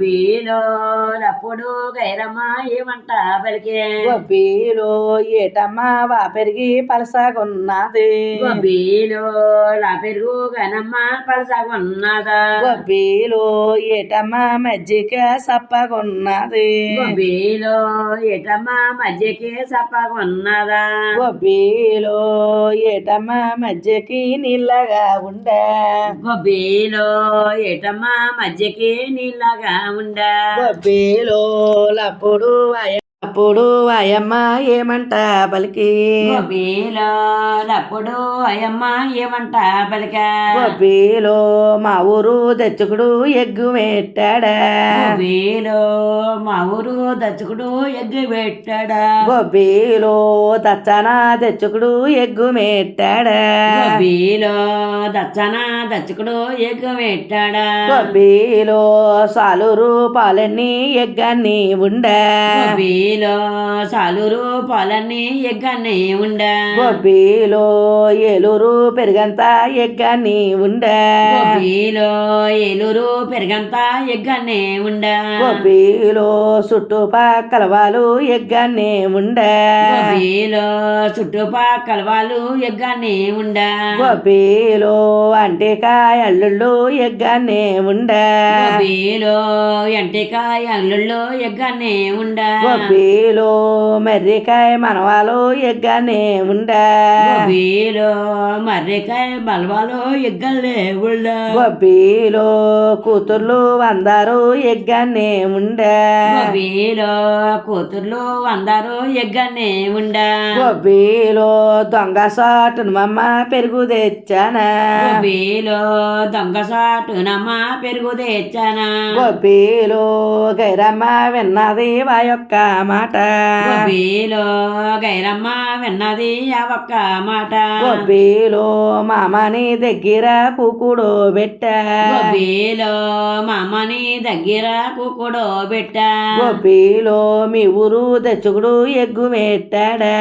వీలో అప్పుడు గైరమ్మ ఏమంట పలికే? గొబ్బిలో ఏటమ్మ వా పెరిగి పలసగున్నది. గొబ్బిలో నా పెరుగు గనమ్మ పలసగున్నదా? గొబ్బిలో ఏటమ్మ మజ్జిగ సప్పగున్నది. గొబ్బిలో ఏటమ్మ మధ్యకి సప్పగున్నదా? గొబ్బిలో ఏటమ్మ మజ్జికి నీళ్ళగా ఉండే. గొబ్బిలో ఏటమ్మ మధ్యకి నీళ్ళగా ఉండా గొబ్బిలో అప్పుడు అప్పుడు అయ్యమ్మ ఏమంట పలికి? అప్పుడు అయ్యమ్మ ఏమంట పలికా? గొబ్బిలో మా ఊరు దచ్చుకుడు ఎగ్గు పెట్టాడా గొబ్బిలో మా ఊరు దచ్చుకుడు ఎగ్గు పెట్టాడా గొబ్బిలో దచ్చన దచ్చుకుడు ఎగ్గు పెట్టాడా గొబ్బిలో దచ్చన దచ్చుకుడు ఎగ్గు పెట్టాడా గొబ్బిలో సాలూరు పాలన్నీ ఎగ్గన్ని ఉండా? గొబ్బిలో సాలూరు పాలన్నీ ఎగ్గనే ఉండా. గొబ్బిలో ఏలూరు పెరుగంత ఎగ్గన్ని ఉండా. గొబ్బిలో ఏలూరు పెరగంత ఎగ్గనే ఉండా. గొబ్బిలో చుట్టుపక్కల వాళ్ళు ఎగ్గన్ని ఉండా. గొబ్బిలో చుట్టుపక్కల వాళ్ళు ఎగ్గనే ఉండా. గొబ్బిలో అంటికాయ అల్లుళ్ళు ఎగ్గన్ని ఉండా. గొబ్బిలో ఎంటికాయ అల్లుళ్ళు ఎగ్గనే ఉండా. వీలో మర్రికాయ మనవాలో ఎగ్గానే ఉండా. వీలో మర్రికాయ బలవాలు ఎగ్గలే ఉండా. గొబ్బిలో కూతుర్లు అందరూ ఎగ్గనే ఉండా. గొబ్బిలో కూతుర్లు అందరూ ఎగ్గనే ఉండా. గొబ్బిలో దొంగ సాటును మమ్మ పెరుగు తెచ్చానా? గొబ్బిలో దొంగ సాటునమ్మ పెరుగు తెచ్చానా? గొబ్బిలో గైరమ్మ విన్నది వా యొక్క మాట. గొబ్బిలో గైరమ్మ విన్నది ఆ ఒక్క మాట. గొబ్బిలో మామని దగ్గర కుకుడు పెట్టా. గొబ్బిలో మామని దగ్గర కుక్కుడో పెట్టా. గొబ్బిలో మీ ఊరు తెచ్చుకుడు ఎగ్గు పెట్టాడా.